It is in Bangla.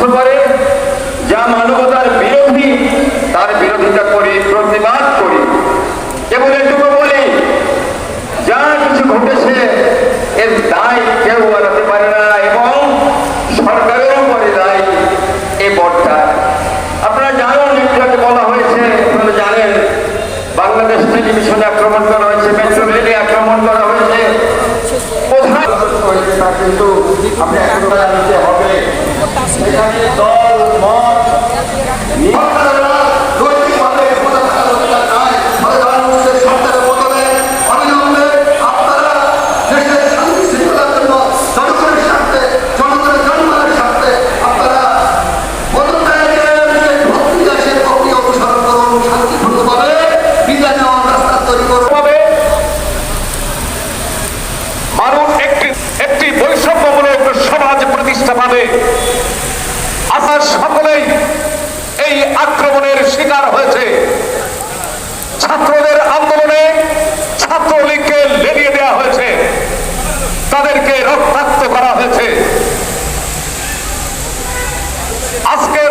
প্রশ্ন করে যা মানবতার বিরোধী, তার বিরোধিতা করি, প্রতিবাদ করি। কেবল এটুকু বলি, যা কিছু ঘটেছে, এর দায় কেউ এড়াতে পারে না এবং সরকারেরও পরে দায় এ বর্তা আপনারা জানেন এগুলোকে বলা হয়েছে, আপনারা জানেন, বাংলাদেশ টেলিভিশনে আক্রমণ করা হয়েছে, মেট্রো রেলে আক্রমণ করা হয়েছে। কোথায়? হয়েছে তা কিন্তু আপনি এখনও জানতে হবে। একটি বৈষম্যমূলক সমাজ প্রতিষ্ঠা পাবে। এই আক্রমণের শিকার হয়েছে। ছাত্রদের আন্দোলনে ছাত্রলীগকে লেগিয়ে দেওয়া হয়েছে। তাদেরকে রক্তাক্ত করা হয়েছে। আজকে